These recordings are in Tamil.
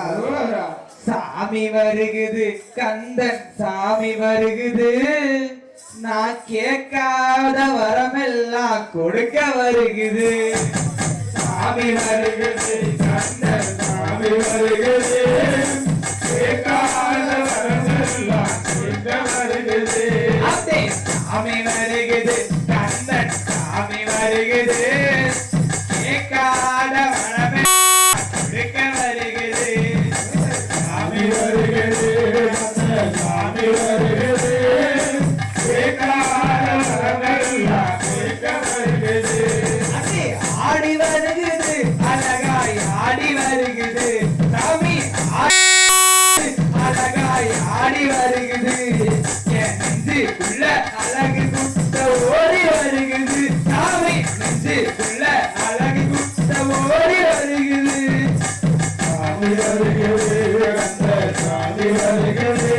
அரோகரா. சாமி வருகுது. கந்தன் சாமி வருகுது. நான் கேட்காத வரமெல்லாம் கொடுக்க வருகுது. சாமி வருகுது. கந்தன் சாமி வருகுது. கேட்காத வரமெல்லாம் கேட்க வருகிறது. அத்தே சாமி வருகுது. கந்தன் சாமி வருகுது. வருகுது என் நெஞ்சுக்குள்ள அழகு குட்ட ஓடி வருகுது சாமி நெஞ்சுக்குள்ள அழகு குட்ட ஓடி வருகுது சாமி வருகிறது, அந்த சாமி வருகிறது.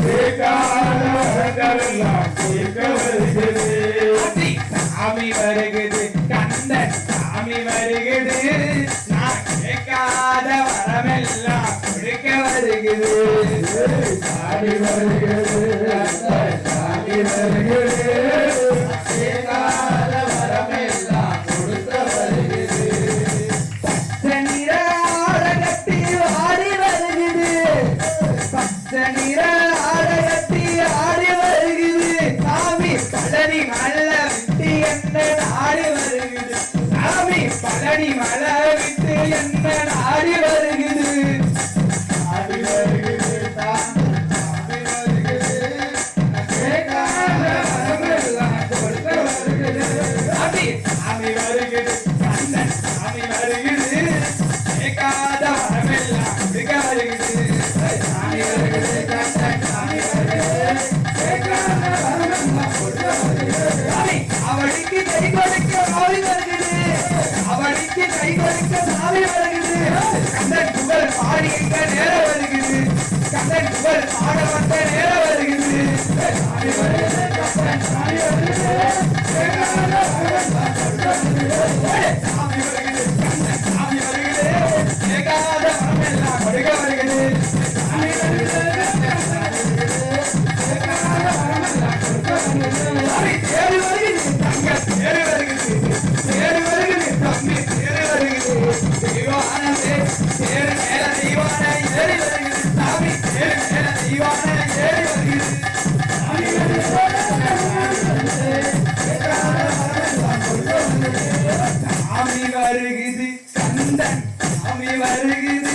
கேட்காத வரமெல்லாம் கேட்க வருகிறது. அடி, சாமி வருகுது கந்தன் சாமி வருகுது நான் கேட்காத வரமெல்லாம் கொடுக்க வருகுது சாமி வருகிறது, பழனி மலை விட்டு என்ன ஆடி வருகிறது? சாமி வருகுது கண்ணன் சாமி கேட்காத வரமெல்லாம் கொடுக்க வருகுது சாமி வருகுது கண்ணன் சாமி வருகுது கேட்காத வரமெல்லாம் கொடுக்க வருகுது அவளுக்கு கை கொடுக்க சாமி வருகுது அவளுக்கு கை கொடுக்க சாமி வருகுது கண்ணன் புகழ் பாடி நேரம் வருகிறது. கண்ணன் புகழ் பாட வந்த நேரம் வருகிறது. வருகிறது கந்தன் சாமி வருகிறது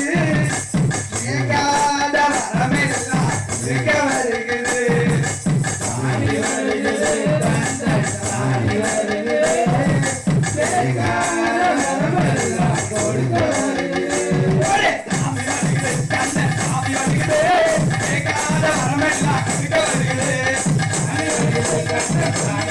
கேட்காத மரமெல்லாம் இருக்க வருகிறது சாமி வருகிறது கந்தன் சாமி வருகிறது கேட்காத மரமெல்லாம் கொடுக்க side.